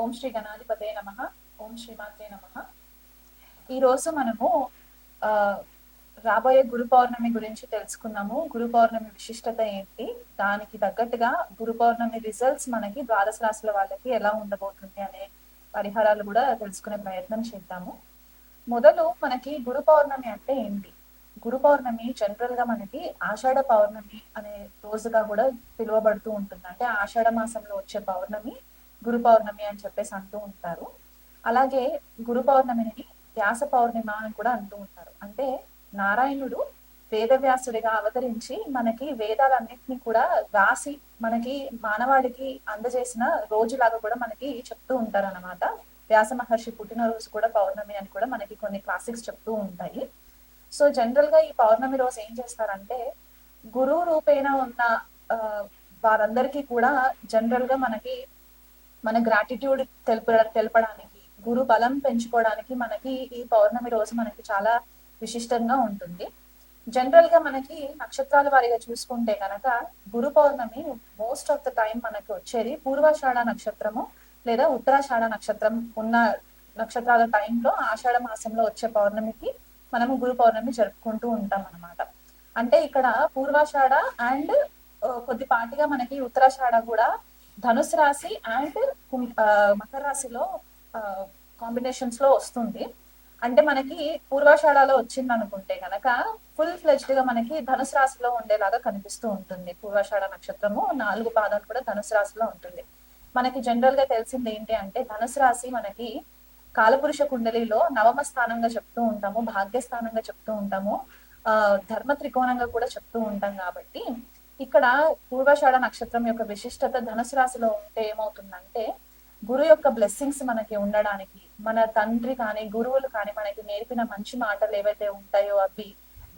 ఓం శ్రీ గణాధిపతే నమ. ఓం శ్రీమాతే నమ. ఈరోజు మనము ఆ రాబోయే గురు పౌర్ణమి గురించి తెలుసుకున్నాము గురు పౌర్ణమి విశిష్టత ఏంటి? దానికి తగ్గట్టుగా గురు పౌర్ణమి రిజల్ట్స్ మనకి ద్వాదశ రాశుల వాళ్ళకి ఎలా ఉండబోతుంది అనే పరిహారాలు కూడా తెలుసుకునే ప్రయత్నం చేద్దాము. మొదలు మనకి గురు పౌర్ణమి అంటే ఏంటి? గురు పౌర్ణమి జనరల్గా మనకి ఆషాఢ పౌర్ణమి అనే రోజుగా కూడా పిలువబడుతూ ఉంటుంది. అంటే ఆషాఢ మాసంలో వచ్చే పౌర్ణమి గురు పౌర్ణమి అని చెప్పేసి అంటూ ఉంటారు. అలాగే గురు పౌర్ణమిని వ్యాస పౌర్ణిమ అని కూడా అంటూ ఉంటారు. అంటే నారాయణుడు వేదవ్యాసుడిగా అవతరించి మనకి వేదాలన్నింటినీ కూడా రాసి మనకి మానవాడికి అందజేసిన రోజులాగా కూడా మనకి చెప్తూ ఉంటారు అనమాట వ్యాస మహర్షి పుట్టినరోజు కూడా పౌర్ణమి అని కూడా మనకి కొన్ని క్లాసిక్స్ చెప్తూ ఉంటాయి. సో జనరల్గా ఈ పౌర్ణమి రోజు ఏం చేస్తారంటే గురువు రూపేణ ఉన్న వారందరికీ కూడా జనరల్గా మనకి మన గ్రాటిట్యూడ్ తెలుప తెలపడానికి గురు బలం పెంచుకోవడానికి మనకి ఈ పౌర్ణమి రోజు మనకి చాలా విశిష్టంగా ఉంటుంది. జనరల్గా మనకి నక్షత్రాల వారిగా చూసుకుంటే కనుక Guru Pournami most of the time మనకి వచ్చేది పూర్వాషాఢ నక్షత్రము లేదా ఉత్తరాషాఢ నక్షత్రం ఉన్న నక్షత్రాల టైంలో ఆషాఢ మాసంలో వచ్చే పౌర్ణమికి మనము గురు పౌర్ణమి జరుపుకుంటూ ఉంటాం అన్నమాట. అంటే ఇక్కడ పూర్వాషాఢ అండ్ కొద్దిపాటిగా మనకి ఉత్తరాషాఢ కూడా ధనుసు రాశి అండ్ మకర రాశిలో కాంబినేషన్స్లో వస్తుంది. అంటే మనకి పూర్వాషాఢలో వచ్చింది అనుకుంటే కనుక ఫుల్ ఫ్లెజ్డ్గా మనకి ధనుసు రాశిలో ఉండేలాగా కనిపిస్తూ ఉంటుంది. పూర్వాషాఢ నక్షత్రము నాలుగు పాదాలు కూడా ధనుసు రాశిలో ఉంటుంది. మనకి జనరల్గా తెలిసింది ఏంటి అంటే ధనుసు రాశి మనకి కాలపురుష కుండలిలో నవమ స్థానంగా చెప్తూ ఉంటాము భాగ్యస్థానంగా చెప్తూ ఉంటాము ఆ ధర్మ త్రికోణంగా కూడా చెప్తూ ఉంటాం కాబట్టి ఇక్కడ పూర్వషాడ నక్షత్రం యొక్క విశిష్టత ధనుసు రాశిలో ఉంటే ఏమవుతుందంటే గురు యొక్క బ్లెస్సింగ్స్ మనకి ఉండడానికి మన తండ్రి కానీ గురువులు కానీ మనకి నేర్పిన మంచి మాటలు ఏవైతే ఉంటాయో అవి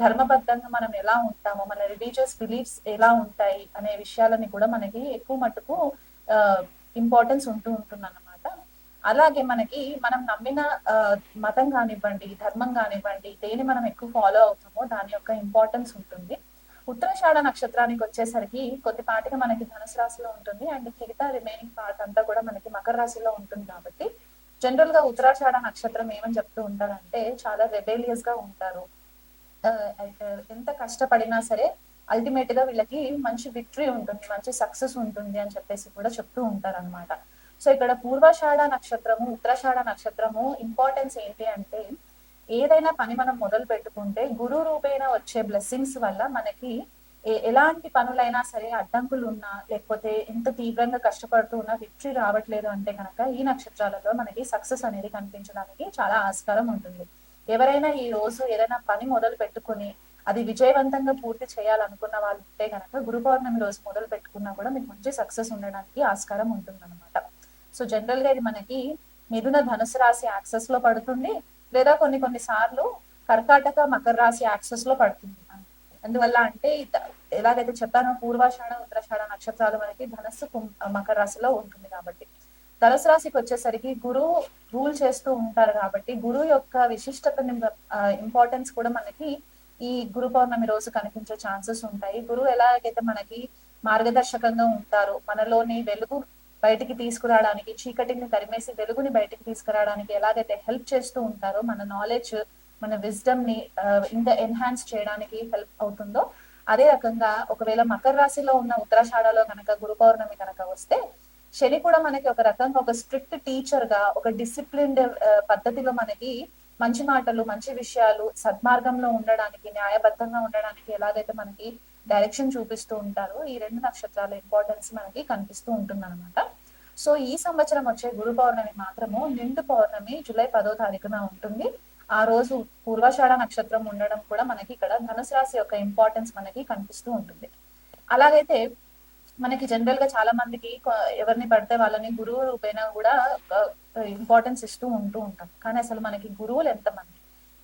ధర్మబద్ధంగా మనం ఎలా ఉంటామో మన రిలీజియస్ బిలీఫ్స్ ఎలా ఉంటాయి అనే విషయాలని కూడా మనకి ఎక్కువ మటుకు ఇంపార్టెన్స్ ఉంటూ ఉంటుంది అన్నమాట అలాగే మనకి మనం నమ్మిన మతం కానివ్వండి ధర్మం కానివ్వండి దేని మనం ఎక్కువ ఫాలో అవుతామో దాని యొక్క ఇంపార్టెన్స్ ఉంటుంది. ఉత్తరాషాఢ నక్షత్రానికి వచ్చేసరికి కొద్దిపాటిగా మనకి ధనుసు రాశిలో ఉంటుంది. అండ్ మిగతా రిమైనింగ్ పార్ట్ అంతా కూడా మనకి మకర రాశిలో ఉంటుంది కాబట్టి జనరల్గా ఉత్తరాషాఢ నక్షత్రం ఏమని చెప్తూ ఉంటారంటే చాలా రెబేలియస్గా ఉంటారు. ఎంత కష్టపడినా సరే అల్టిమేట్గా వీళ్ళకి మంచి విక్టరీ ఉంటుంది మంచి సక్సెస్ ఉంటుంది అని చెప్పేసి కూడా చెప్తూ ఉంటారు అనమాట సో ఇక్కడ పూర్వాషాఢ నక్షత్రము ఉత్తరాషాఢ నక్షత్రము ఇంపార్టెన్స్ ఏంటి అంటే ఏదైనా పని మనం మొదలు పెట్టుకుంటే గురు రూపేణ వచ్చే బ్లెస్సింగ్స్ వల్ల మనకి ఎలాంటి పనులైనా సరే అడ్డంకులు ఉన్నా లేకపోతే ఎంత తీవ్రంగా కష్టపడుతూ ఉన్నా విక్టరీ రావట్లేదు అంటే కనుక ఈ నక్షత్రాలలో మనకి సక్సెస్ అనేది కనిపించడానికి చాలా ఆస్కారం ఉంటుంది. ఎవరైనా ఈ రోజు ఏదైనా పని మొదలు పెట్టుకుని అది విజయవంతంగా పూర్తి చేయాలనుకున్న వాళ్ళు ఉంటే కనుక గురు పౌర్ణమి రోజు మొదలు పెట్టుకున్నా కూడా మీకు మంచి సక్సెస్ ఉండడానికి ఆస్కారం ఉంటుంది అనమాట సో జనరల్గా ఇది మనకి మిథున ధనుసు రాశి యాక్సెస్లో పడుతుంది. లేదా కొన్ని కొన్ని సార్లు కర్కాటక మకర రాశి యాక్సెస్లో పడుతుంది. అందువల్ల అంటే ఎలాగైతే చెప్పానో పూర్వాషాఢ ఉత్తరాషాఢ నక్షత్రాలు మనకి ధనస్సు మకర రాశిలో ఉంటుంది కాబట్టి. ధనుసు రాశికి వచ్చేసరికి గురువు రూల్ చేస్తూ ఉంటారు కాబట్టి గురువు యొక్క విశిష్టతని ఇంపార్టెన్స్ కూడా మనకి ఈ గురు పౌర్ణమి రోజు కనిపించే ఛాన్సెస్ ఉంటాయి. గురువు ఎలాగైతే మనకి మార్గదర్శకంగా ఉంటారు మనలోని వెలుగు బయటికి తీసుకురావడానికి చీకటిని తరిమేసి వెలుగుని బయటికి తీసుకురావడానికి ఎలాగైతే హెల్ప్ చేస్తూ ఉంటారో మన నాలెడ్జ్ మన విజ్డమ్ని ఇంకా ఎన్హాన్స్ చేయడానికి హెల్ప్ అవుతుందో అదే రకంగా ఒకవేళ మకర రాశిలో ఉన్న ఉత్తరాషాఢలో కనుక గురు పౌర్ణమి కనుక వస్తే శని కూడా మనకి ఒక రకంగా ఒక స్ట్రిక్ట్ టీచర్గా ఒక డిసిప్లిన్డ్ పద్ధతిలో మనకి మంచి మాటలు మంచి విషయాలు సద్మార్గంలో ఉండడానికి న్యాయబద్ధంగా ఉండడానికి ఎలాగైతే మనకి డైరెక్షన్ చూపిస్తూ ఉంటారో. ఈ రెండు నక్షత్రాల ఇంపార్టెన్స్ మనకి కనిపిస్తూ ఉంటుంది అనమాట సో ఈ సంవత్సరం వచ్చే గురు పౌర్ణమి మాత్రము నిండు పౌర్ణమి జూలై పదో తారీఖున ఉంటుంది. ఆ రోజు పూర్వాషాఢ నక్షత్రం ఉండడం కూడా మనకి ఇక్కడ ధనుసు రాశి యొక్క ఇంపార్టెన్స్ మనకి కనిపిస్తూ ఉంటుంది. అలాగైతే మనకి జనరల్గా చాలా మందికి ఎవరిని పడితే వాళ్ళని గురువు రూపేణ కూడా ఇంపార్టెన్స్ ఇస్తూ ఉంటూ ఉంటాం. కానీ అసలు మనకి గురువులు ఎంతమంది?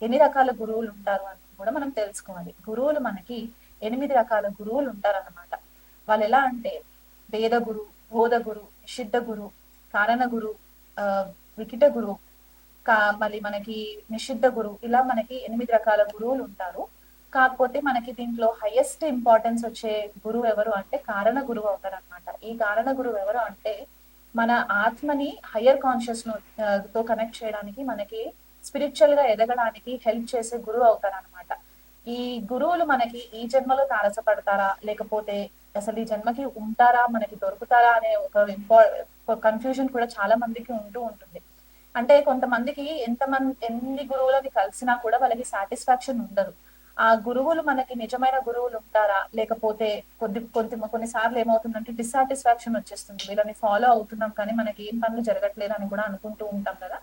ఎన్ని రకాల గురువులు ఉంటారు అని కూడా మనం తెలుసుకోవాలి. గురువులు మనకి ఎనిమిది రకాల గురువులు ఉంటారన్నమాట. వాళ్ళు ఎలా అంటే వేద గురు బోధ గురు నిషిద్ధ గురు కారణ గురు ఆ, వికిట గురు కా మళ్ళీ మనకి నిషిద్ధ గురు ఇలా మనకి ఎనిమిది రకాల గురువులు ఉంటారు. కాకపోతే మనకి దీంట్లో హైయెస్ట్ ఇంపార్టెన్స్ వచ్చే గురువు ఎవరు అంటే కారణ గురువు అవుతారనమాట ఈ కారణ గురువు ఎవరు అంటే మన ఆత్మని హయ్యర్ కాన్షియస్తో కనెక్ట్ చేయడానికి మనకి స్పిరిచువల్గా ఎదగడానికి హెల్ప్ చేసే గురువు అవుతారనమాట ఈ గురువులు మనకి ఈ జన్మలో తారసపడతారా? లేకపోతే అసలు ఈ జన్మకి ఉంటారా? మనకి దొరుకుతారా? అనే ఒక ఇంపార్ కన్ఫ్యూజన్ కూడా చాలా మందికి ఉంటూ ఉంటుంది. అంటే కొంతమందికి ఎంతమంది ఎన్ని గురువులని కలిసినా కూడా వాళ్ళకి సాటిస్ఫాక్షన్ ఉండదు. ఆ గురువులు మనకి నిజమైన గురువులు ఉంటారా? లేకపోతే కొద్ది కొద్ది కొన్నిసార్లు ఏమవుతుందంటే డిస్సాటిస్ఫాక్షన్ వచ్చేస్తుంది. వీళ్ళని ఫాలో అవుతున్నాం కానీ మనకి ఏం పనులు జరగట్లేదు అని కూడా అనుకుంటూ ఉంటాం కదా.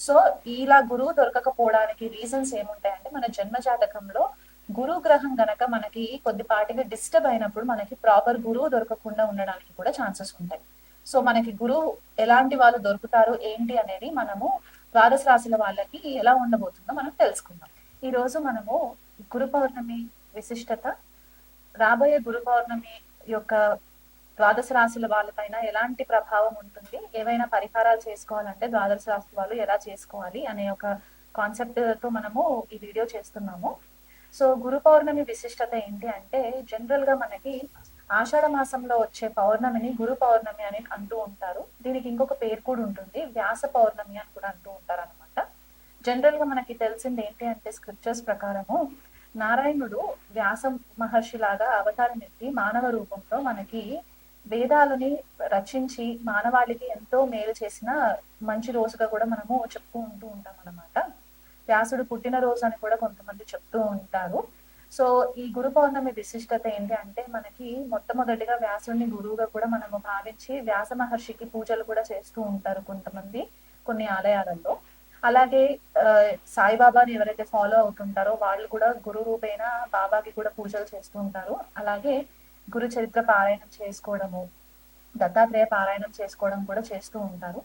సో ఇలా గురువు దొరకకపోవడానికి రీజన్స్ ఏముంటాయంటే మన జన్మ జాతకంలో గురు గ్రహం గనక మనకి కొద్దిపాటిగా డిస్టర్బ్ అయినప్పుడు మనకి ప్రాపర్ గురువు దొరకకుండా ఉండడానికి కూడా ఛాన్సెస్ ఉంటాయి. సో మనకి గురువు ఎలాంటి వాళ్ళు దొరుకుతారు ఏంటి అనేది మనము ద్వాదశ రాశుల వాళ్ళకి ఎలా ఉండబోతుందో మనం తెలుసుకుందాం. ఈ రోజు మనము గురు పౌర్ణమి విశిష్టత రాబోయే గురు పౌర్ణమి యొక్క ద్వాదశ రాశుల వాళ్ళపైన ఎలాంటి ప్రభావం ఉంటుంది? ఏవైనా పరిహారాలు చేసుకోవాలంటే ద్వాదశ రాశి వాళ్ళు ఎలా చేసుకోవాలి అనే ఒక కాన్సెప్ట్తో మనము ఈ వీడియో చేస్తున్నాము. సో గురు పౌర్ణమి విశిష్టత ఏంటి అంటే జనరల్గా మనకి ఆషాఢ మాసంలో వచ్చే పౌర్ణమిని గురు పౌర్ణమి అని అంటూ ఉంటారు. దీనికి ఇంకొక పేరు కూడా ఉంటుంది వ్యాస పౌర్ణమి అని కూడా అంటూ ఉంటారు అనమాట జనరల్గా మనకి తెలిసింది ఏంటి అంటే స్క్రిప్చర్స్ ప్రకారము నారాయణుడు వ్యాస మహర్షి లాగా అవతారం ఎత్తి మానవ రూపంలో మనకి వేదాలని రచించి మానవాళికి ఎంతో మేలు చేసిన మంచి రోజుగా కూడా మనము చెప్తూ ఉంటూ ఉంటాం అనమాట వ్యాసుడు పుట్టినరోజు అని కూడా కొంతమంది చెప్తూ ఉంటారు. సో ఈ గురు పౌర్ణమి విశిష్టత ఏంటి అంటే మనకి మొట్టమొదటిగా వ్యాసుడిని గురువుగా కూడా మనము భావించి వ్యాస మహర్షికి పూజలు కూడా చేస్తూ ఉంటారు కొంతమంది కొన్ని ఆలయాలలో. అలాగే సాయిబాబాని ఎవరైతే ఫాలో అవుతుంటారో వాళ్ళు కూడా గురు రూపేణ బాబాకి కూడా పూజలు చేస్తూ ఉంటారు. అలాగే గురు చరిత్ర పారాయణం చేసుకోవడము దత్తాత్రేయ పారాయణం చేసుకోవడం కూడా చేస్తూ ఉంటారు.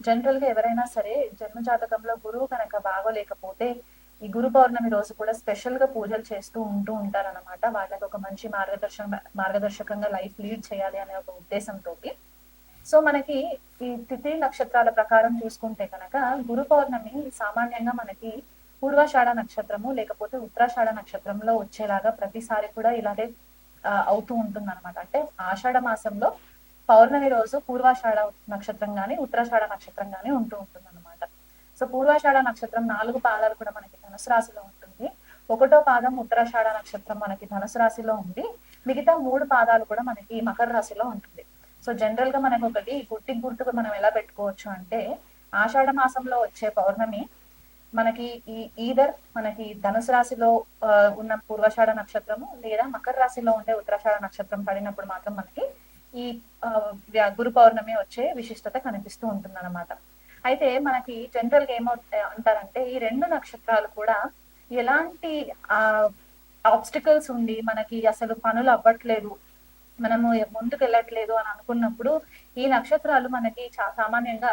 జనరల్గా ఎవరైనా సరే జన్మ జాతకంలో గురువు కనుక బాగోలేకపోతే ఈ గురు పౌర్ణమి రోజు కూడా స్పెషల్గా పూజలు చేస్తూ ఉంటూ ఉంటారనమాట వాళ్ళకి ఒక మంచి మార్గదర్శక మార్గదర్శకంగా లైఫ్ లీడ్ చేయాలి అనే ఒక ఉద్దేశంతో సో మనకి ఈ తిథి నక్షత్రాల ప్రకారం చూసుకుంటే కనుక గురు పౌర్ణమి సామాన్యంగా మనకి పూర్వాషాఢ నక్షత్రము లేకపోతే ఉత్తరాషాఢ నక్షత్రంలో వచ్చేలాగా ప్రతిసారి కూడా ఇలాగే అవుతూ ఉంటుంది అనమాట అంటే ఆషాఢ మాసంలో పౌర్ణమి రోజు పూర్వాషాఢ నక్షత్రం కానీ ఉత్తరాషాఢ నక్షత్రం కానీ ఉంటూ ఉంటుంది అనమాట సో పూర్వాషాఢ నక్షత్రం నాలుగు పాదాలు కూడా మనకి ధనుసు రాశిలో ఉంటుంది. ఒకటో పాదం ఉత్తరాషాఢ నక్షత్రం మనకి ధనుసు రాశిలో ఉంది. మిగతా మూడు పాదాలు కూడా మనకి మకర రాశిలో ఉంటుంది. సో జనరల్గా మనకు ఒకటి గుర్తి గుర్తుకు మనం ఎలా పెట్టుకోవచ్చు అంటే ఆషాఢ మాసంలో వచ్చే పౌర్ణమి మనకి ఈ ఈదర్ మనకి ధనుసు రాశిలో ఉన్న పూర్వషాఢ నక్షత్రము లేదా మకర రాశిలో ఉండే ఉత్తరాషాఢ నక్షత్రం పడినప్పుడు మాత్రం మనకి ఈ గురు పౌర్ణమి వచ్చే విశిష్టత కనిపిస్తూ ఉంటుంది అనమాట అయితే మనకి జనరల్గా ఏమవుతాయి అంటారంటే ఈ రెండు నక్షత్రాలు కూడా ఎలాంటి ఆ ఆబ్స్టికల్స్ ఉండి మనకి అసలు పనులు అవ్వట్లేదు మనము ముందుకు వెళ్ళట్లేదు అని అనుకున్నప్పుడు ఈ నక్షత్రాలు మనకి సామాన్యంగా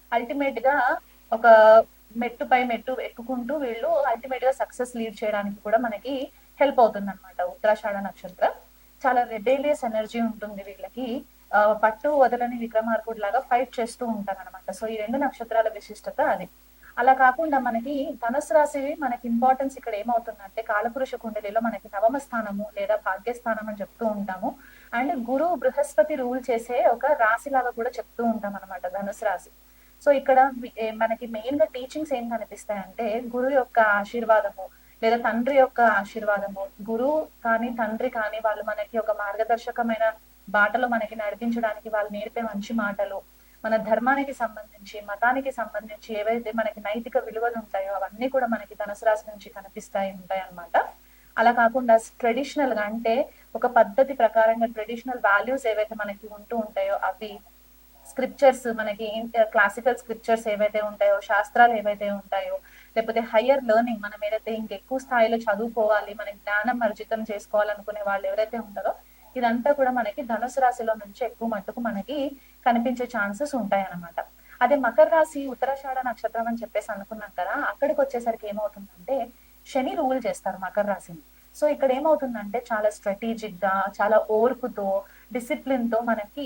అల్టిమేట్గా ఒక మెట్టు పై మెట్టు ఎక్కుకుంటూ వీళ్ళు అల్టిమేట్గా సక్సెస్ లీడ్ చేయడానికి కూడా మనకి హెల్ప్ అవుతుంది అనమాట ఉత్తరాషాఢ నక్షత్రం. చాలా రెబేలియస్ ఎనర్జీ ఉంటుంది వీళ్ళకి. పట్టు వదలని విక్రమార్కుడు లాగా ఫైట్ చేస్తూ ఉంటారు అనమాట సో ఈ రెండు నక్షత్రాల విశిష్టత అది. అలా కాకుండా మనకి ధనుసు రాశి మనకి ఇంపార్టెన్స్ ఇక్కడ ఏమవుతుందంటే కాలపురుష కుండలిలో మనకి నవమ స్థానము లేదా భాగ్యస్థానం అని చెప్తూ ఉంటాము. అండ్ గురు బృహస్పతి రూల్ చేసే ఒక రాశి లాగా కూడా చెప్తూ ఉంటాం అనమాట ధనుసు రాశి. సో ఇక్కడ మనకి మెయిన్గా టీచింగ్స్ ఏం కనిపిస్తాయంటే గురువు యొక్క ఆశీర్వాదము లేదా తండ్రి యొక్క ఆశీర్వాదము. గురువు కానీ తండ్రి కానీ వాళ్ళు మనకి ఒక మార్గదర్శకమైన బాటలో మనకి నడిపించడానికి వాళ్ళు నేర్పే మంచి మాటలు. మన ధర్మానికి సంబంధించి మతానికి సంబంధించి ఏవైతే మనకి నైతిక విలువలు ఉంటాయో అవన్నీ కూడా మనకి ధనుసు రాశి నుంచి కనిపిస్తాయి ఉంటాయి అనమాట అలా కాకుండా ట్రెడిషనల్గా అంటే ఒక పద్ధతి ప్రకారంగా ట్రెడిషనల్ వాల్యూస్ ఏవైతే మనకి ఉంటూ ఉంటాయో అవి స్క్రిప్చర్స్ మనకి క్లాసికల్ స్క్రిప్చర్స్ ఏవైతే ఉంటాయో శాస్త్రాలు ఏవైతే ఉంటాయో లేకపోతే హయ్యర్ లెర్నింగ్ మనం ఏదైతే ఇంకెక్కువ స్థాయిలో చదువుకోవాలి మనకి జ్ఞానం అర్జితం చేసుకోవాలనుకునే వాళ్ళు ఎవరైతే ఉంటారో ఇదంతా కూడా మనకి ధనుసు రాశిలో నుంచి ఎక్కువ మట్టుకు మనకి కనిపించే ఛాన్సెస్ ఉంటాయి అన్నమాట అదే మకర రాశి ఉత్తరాషాఢ నక్షత్రం అని చెప్పేసి అనుకున్నాం కదా అక్కడికి వచ్చేసరికి ఏమవుతుందంటే శని రూల్ చేస్తారు మకర రాశిని. సో ఇక్కడ ఏమవుతుందంటే చాలా స్ట్రాటజిక్గా చాలా ఓర్పుతో డిసిప్లిన్తో మనకి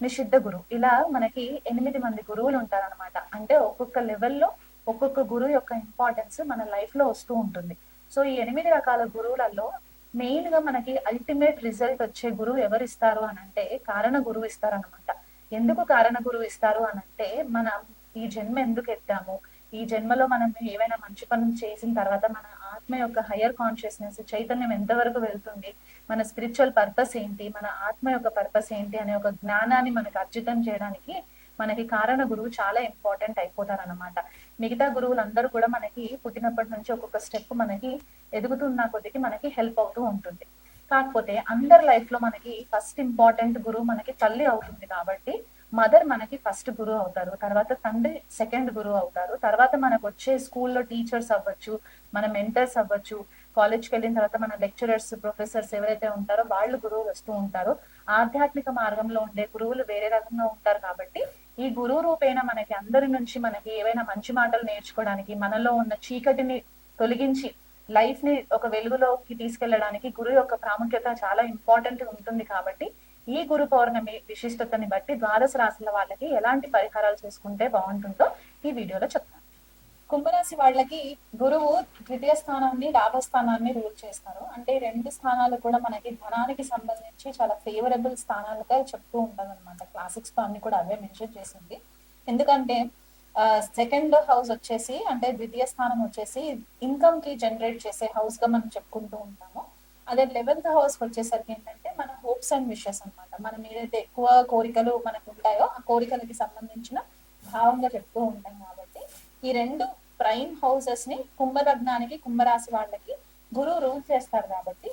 నిషిద్ధ గురువు ఇలా మనకి ఎనిమిది మంది గురువులు ఉంటారన్నమాట. అంటే ఒక్కొక్క లెవెల్లో ఒక్కొక్క గురువు యొక్క ఇంపార్టెన్స్ మన లైఫ్లో వస్తూ ఉంటుంది. సో ఈ ఎనిమిది రకాల గురువులలో మెయిన్గా మనకి అల్టిమేట్ రిజల్ట్ వచ్చే గురువు ఎవరు ఇస్తారు అని అంటే కారణ గురువు ఇస్తారు అనమాట ఎందుకు కారణ గురువు ఇస్తారు అని అంటే మనం ఈ జన్మ ఎందుకు ఎత్తాము? ఈ జన్మలో మనం ఏవైనా మంచి పనులు చేసిన తర్వాత మన ఆత్మ యొక్క హయ్యర్ కాన్షియస్నెస్ చైతన్యం ఎంతవరకు వెళ్తుంది మన స్పిరిచువల్ పర్పస్ ఏంటి మన ఆత్మ యొక్క పర్పస్ ఏంటి అనే ఒక జ్ఞానాన్ని మనకు అర్జితం చేయడానికి మనకి కారణ గురువు చాలా ఇంపార్టెంట్ అయిపోతారనమాట మిగతా గురువులందరూ కూడా మనకి పుట్టినప్పటి నుంచి ఒక్కొక్క స్టెప్ మనకి ఎదుగుతున్న కొద్దికి మనకి హెల్ప్ అవుతూ ఉంటుంది. కాకపోతే అందరి లైఫ్లో మనకి ఫస్ట్ ఇంపార్టెంట్ గురువు మనకి తల్లి అవుతుంది కాబట్టి మదర్ మనకి ఫస్ట్ గురువు అవుతారు తర్వాత తండ్రి సెకండ్ గురువు అవుతారు తర్వాత మనకు వచ్చే స్కూల్లో టీచర్స్ అవ్వచ్చు మన మెంటర్స్ అవ్వచ్చు కాలేజ్కి వెళ్ళిన తర్వాత మన లెక్చరర్స్ ప్రొఫెసర్స్ ఎవరైతే ఉంటారో వాళ్ళు గురువులు వస్తూ ఉంటారు. ఆధ్యాత్మిక మార్గంలో ఉండే గురువులు వేరే రకంగా ఉంటారు కాబట్టి ఈ గురువు రూపేణ మనకి అందరి నుంచి మనకి ఏవైనా మంచి మాటలు నేర్చుకోవడానికి మనలో ఉన్న చీకటిని తొలగించి లైఫ్ని ఒక వెలుగులోకి తీసుకెళ్ళడానికి గురువు యొక్క ప్రాముఖ్యత చాలా ఇంపార్టెంట్ ఉంటుంది కాబట్టి ఈ గురు పౌర్ణమి విశిష్టతని బట్టి ద్వాదశ రాశుల వాళ్ళకి ఎలాంటి పరిహారాలు చేసుకుంటే బాగుంటుందో ఈ వీడియోలో చెప్తాను. కుంభరాశి వాళ్ళకి గురువు ద్వితీయ స్థానాన్ని లాభస్థానాన్ని రూల్ చేస్తారు. అంటే రెండు స్థానాలు కూడా మనకి ధనానికి సంబంధించి చాలా ఫేవరబుల్ స్థానాలుగా చెప్తూ ఉంటుంది అనమాట క్లాసిక్స్ అన్ని కూడా అవే మెన్షన్ చేసింది. ఎందుకంటే సెకండ్ హౌస్ వచ్చేసి అంటే ద్వితీయ స్థానం వచ్చేసి ఇన్కమ్కి జనరేట్ చేసే హౌస్గా మనం చెప్పుకుంటూ ఉంటాము. అదే లెవెన్త్ హౌస్ వచ్చేసరికి ఏంటంటే మన హోప్స్ అండ్ విషెస్ అన్నమాట. మనం ఏదైతే ఎక్కువ కోరికలు మనకు ఉంటాయో ఆ కోరికలకి సంబంధించిన భావంగా చెప్తూ ఉంటాం కాబట్టి ఈ రెండు ప్రైమ్ హౌసెస్ని కుంభలగ్నానికి కుంభరాశి వాళ్ళకి గురువు రూల్ చేస్తారు కాబట్టి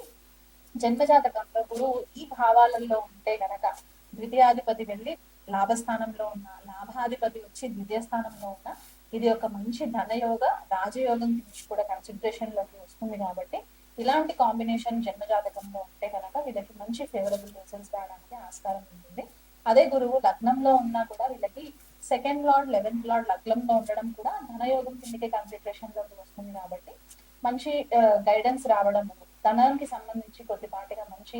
జన్మజాతకంలో గురువు ఈ భావాలలో ఉంటే గనక ద్వితీయాధిపతి వెళ్ళి లాభస్థానంలో ఉన్న లాభాధిపతి వచ్చి ద్వితీయ స్థానంలో ఉన్న ఇది ఒక మంచి ధనయోగ రాజయోగం గురించి కూడా కన్సిడరేషన్లోకి వస్తుంది కాబట్టి ఇలాంటి కాంబినేషన్ జన్మజాతకంలో ఉంటే కనుక వీళ్ళకి మంచి ఫేవరబుల్ రిజల్ట్స్ రావడానికి ఆస్కారం ఉంటుంది. అదే గురువు లగ్నంలో ఉన్నా కూడా వీళ్ళకి సెకండ్ లార్డ్ లెవెన్త్ లార్డ్ లగ్నంలో ఉండడం కూడా ధనయోగం కిందకే కన్సిడరేషన్లోకి వస్తుంది కాబట్టి మంచి గైడెన్స్ రావడము ధనానికి సంబంధించి కొద్దిపాటిగా మంచి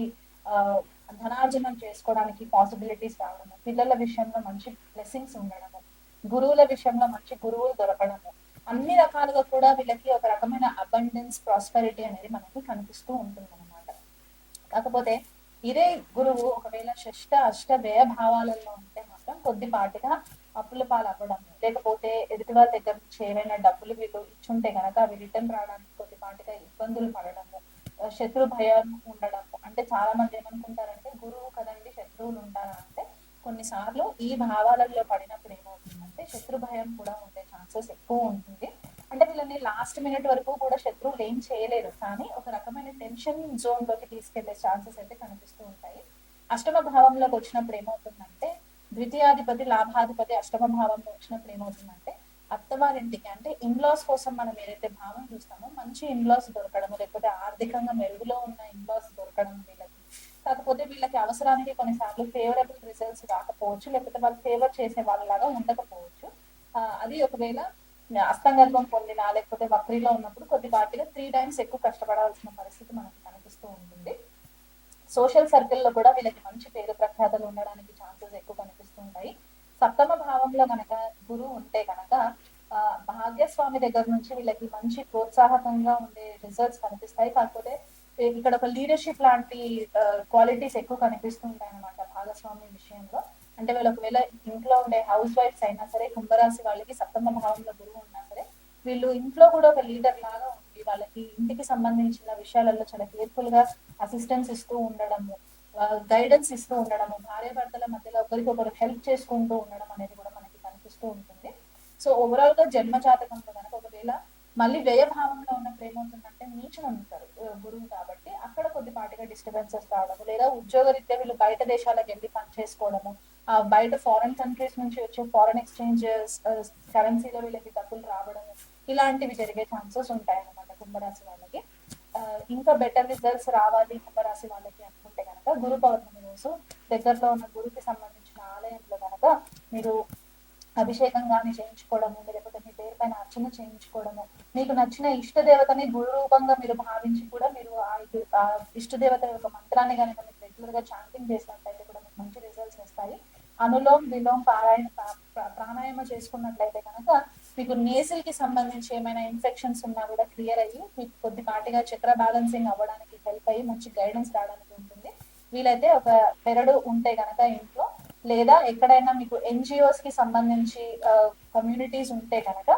ధనార్జనం చేసుకోవడానికి పాసిబిలిటీస్ రావడము పిల్లల విషయంలో మంచి బ్లెస్సింగ్స్ ఉండడము గురువుల విషయంలో మంచి గురువులు దొరకడము అన్ని రకాలుగా కూడా వీళ్ళకి ఒక రకమైన అబండెన్స్ ప్రాస్పెరిటీ అనేది మనకి కనిపిస్తూ ఉంటుంది అనమాట కాకపోతే ఇదే గురువు ఒకవేళ షష్ట అష్ట వ్యయ భావాలలో ఉంటే మాత్రం కొద్దిపాటిగా అప్పుల పాలు అవ్వడం లేకపోతే ఎదుటి వారి దగ్గర నుంచి ఏవైనా డబ్బులు వీళ్ళు ఇచ్చుంటే కనుక అవి రిటర్న్ రావడానికి కొద్దిపాటిగా ఇబ్బందులు పడడము శత్రు భయం ఉండడము అంటే చాలా మంది ఏమనుకుంటారంటే గురువు కదండి శత్రువులు ఉంటారా అంటే కొన్నిసార్లు ఈ భావాలలో పడినప్పుడు ఏమవుతుందంటే శత్రు భయం కూడా ఉండే ఛాన్సెస్ ఎక్కువ ఉంటుంది. అంటే వీళ్ళని లాస్ట్ మినిట్ వరకు కూడా శత్రువులు ఏం చేయలేరు. కానీ ఒక రకమైన టెన్షన్ జోన్లోకి తీసుకెళ్ళే ఛాన్సెస్ అయితే కనిపిస్తూ ఉంటాయి. అష్టమ భావంలోకి వచ్చినప్పుడు ఏమవుతుందంటే ద్వితీయాధిపతి లాభాధిపతి అష్టమ భావంలో వచ్చినప్పుడు ఏమవుతుందంటే అత్తవారింటికి అంటే ఇన్లాస్ కోసం మనం ఏదైతే భావం చూస్తామో మంచి ఇన్లాస్ దొరకడము లేకపోతే ఆర్థికంగా మెరుగులో ఉన్న ఇన్లాస్ దొరకడం కాకపోతే వీళ్ళకి అవసరానికి కొన్నిసార్లు ఫేవరబుల్ రిజల్ట్స్ రాకపోవచ్చు లేకపోతే వాళ్ళు ఫేవర్ చేసే వాళ్ళలాగా ఉండకపోవచ్చు. అది ఒకవేళ అస్తంగర్భం పొందిన లేకపోతే వక్రీలో ఉన్నప్పుడు కొద్దిపాటిగా త్రీ టైమ్స్ ఎక్కువ కష్టపడాల్సిన పరిస్థితి మనకు కనిపిస్తూ ఉంటుంది. సోషల్ సర్కిల్లో కూడా వీళ్ళకి మంచి పేరు ప్రఖ్యాతలు ఉండడానికి ఛాన్సెస్ ఎక్కువ కనిపిస్తుంటాయి సప్తమ భావంలో కనుక గురువు ఉంటే కనుక భాగ్యస్వామి దగ్గర నుంచి వీళ్ళకి మంచి ప్రోత్సాహకంగా ఉండే రిజల్ట్స్ కనిపిస్తాయి. కాకపోతే ఇక్కడ ఒక లీడర్షిప్ లాంటి క్వాలిటీస్ ఎక్కువ కనిపిస్తుంటాయి అనమాట భాగస్వామి విషయంలో. అంటే వీళ్ళు ఒకవేళ ఇంట్లో ఉండే హౌస్ వైఫ్స్ అయినా సరే కుంభరాశి వాళ్ళకి సప్తమ భావంలో గురువు ఉన్నా సరే వీళ్ళు ఇంట్లో కూడా ఒక లీడర్ లాగా ఉండి వాళ్ళకి ఇంటికి సంబంధించిన విషయాలలో చాలా కేర్ఫుల్గా అసిస్టెన్స్ ఇస్తూ ఉండడము గైడెన్స్ ఇస్తూ ఉండడము భార్య భర్తల మధ్యలో ఒకరికొకరు హెల్ప్ చేసుకుంటూ ఉండడం అనేది కూడా మనకి కనిపిస్తూ ఉంటుంది. సో ఓవరాల్గా జన్మ జాతకంలో కనుక ఒకవేళ మళ్ళీ వ్యయభావంలో ఉన్నప్పుడు ఏమవుతుందంటే నీచం ఉంటారు గురువు కాబట్టి అక్కడ కొద్దిపాటిగా డిస్టర్బెన్సెస్ రావడము లేదా ఉద్యోగరీత్యా వీళ్ళు బయట దేశాలకు వెళ్ళి పని చేసుకోవడము ఆ బయట ఫారెన్ కంట్రీస్ నుంచి వచ్చే ఫారెన్ ఎక్స్చేంజ్ కరెన్సీలో వీళ్ళకి డబ్బులు రావడము ఇలాంటివి జరిగే ఛాన్సెస్ ఉంటాయి అన్నమాట కుంభరాశి వాళ్ళకి. ఇంకా బెటర్ రిజల్ట్స్ రావాలి కుంభరాశి వాళ్ళకి అనుకుంటే కనుక గురు పౌర్ణమి రోజు దగ్గరలో ఉన్న గురుకి సంబంధించిన ఆలయంలో కనుక మీరు అభిషేకం కానీ చేయించుకోవడము లేకపోతే మీ పేరు పైన అర్చన చేయించుకోవడము. మీకు నచ్చిన ఇష్ట దేవతని గురు రూపంగా మీరు భావించి కూడా మీరు ఆ ఆ ఇష్ట దేవత యొక్క మంత్రాన్ని కనుక మీరు రెగ్యులర్గా చాంటింగ్ చేసినట్లయితే కూడా మీకు మంచి రిజల్ట్స్ వస్తాయి. అనులోమ్ విలోమ్ పారాయణ ప్రా- ప్రాణాయామ చేసుకున్నట్లయితే కనుక మీకు నేసిల్కి సంబంధించి ఏమైనా ఇన్ఫెక్షన్స్ ఉన్నా కూడా క్లియర్ అయ్యి మీకు కొద్దిపాటిగా చక్ర బ్యాలెన్సింగ్ అవ్వడానికి హెల్ప్ అయ్యి మంచి గైడెన్స్ రావడానికి ఉంటుంది. వీలైతే ఒక పెరడు ఉంటే కనుక ఇంట్లో లేదా ఎక్కడైనా మీకు ఎన్జిఓస్కి సంబంధించి కమ్యూనిటీస్ ఉంటే కనుక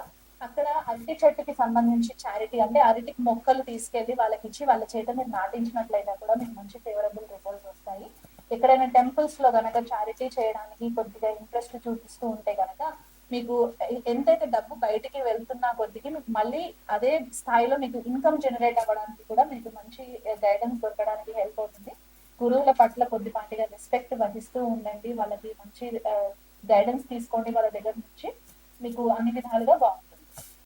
అక్కడ అరటి చెట్టుకి సంబంధించి చారిటీ అంటే అరటి మొక్కలు తీసుకెళ్ళి వాళ్ళకి ఇచ్చి వాళ్ళ చేత మీరు నాటించినట్లయితే కూడా మీకు మంచి ఫేవరబుల్ రిజల్ట్స్ వస్తాయి. ఎక్కడైనా టెంపుల్స్లో కనుక చారిటీ చేయడానికి కొద్దిగా ఇంట్రెస్ట్ చూపిస్తూ ఉంటే కనుక మీకు ఎంతైతే డబ్బు బయటికి వెళ్తున్నా కొద్దికి మీకు మళ్ళీ అదే స్థాయిలో మీకు ఇన్కమ్ జనరేట్ అవ్వడానికి కూడా మీకు మంచి గైడెన్స్ దొరకడానికి హెల్ప్ అవుతుంది. గురువుల పట్ల కొద్దిపాటిగా రెస్పెక్ట్ వహిస్తూ ఉండండి. వాళ్ళకి మంచి గైడెన్స్ తీసుకోండి వాళ్ళ దగ్గర నుంచి. మీకు అన్ని విధాలుగా బాగుంటుంది.